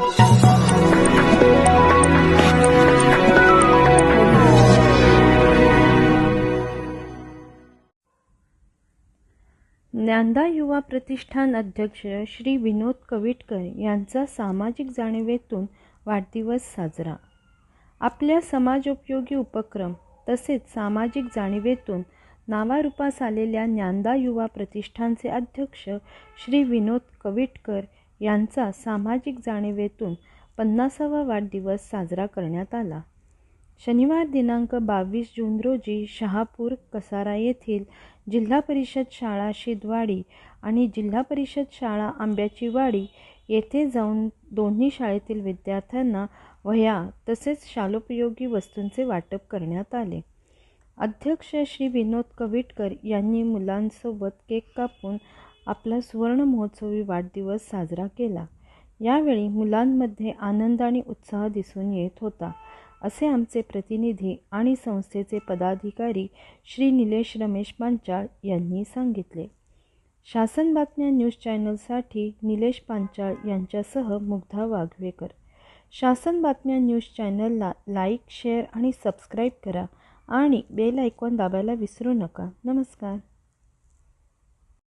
ज्ञानदा युवा प्रतिष्ठान अध्यक्ष श्री विनोद कविटकर यांचा सामाजिक जाणीवेतून वाढदिवस साजरा. आपल्या समाजोपयोगी उपक्रम तसेच सामाजिक जाणीवेतून नावारूपास आलेल्या ज्ञानदा युवा प्रतिष्ठानचे अध्यक्ष श्री विनोद कविटकर यांचा सामाजिक जाणीवेतून पन्नासावा वाढदिवस साजरा करण्यात आला. शनिवार दिनांक बावीस जून रोजी शहापूर कसारा येथील जिल्हा परिषद शाळा शिदवाडी आणि जिल्हा परिषद शाळा आंब्याची वाडी येथे जाऊन दोन्ही शाळेतील विद्यार्थ्यांना वह्या तसेच शालोपयोगी वस्तूंचे वाटप करण्यात आले. अध्यक्ष श्री विनोद कविटकर यांनी मुलांसोबत केक कापून आपला सुवर्ण महोत्सवी वाढदिवस साजरा केला. यावेळी मुलांमध्ये आनंद आणि उत्साह दिसून येत होता असे आमचे प्रतिनिधी आणि संस्थेचे पदाधिकारी श्री निलेश रमेश पांचाळ यांनी सांगितले. शासन बातम्या न्यूज चॅनलसाठी निलेश पांचाळ यांच्यासह मुग्धा वाघवेकर. शासन बातम्या न्यूज चॅनलला लाईक शेअर आणि सबस्क्राईब करा आणि बेल आयकॉन दाबायला विसरू नका. नमस्कार.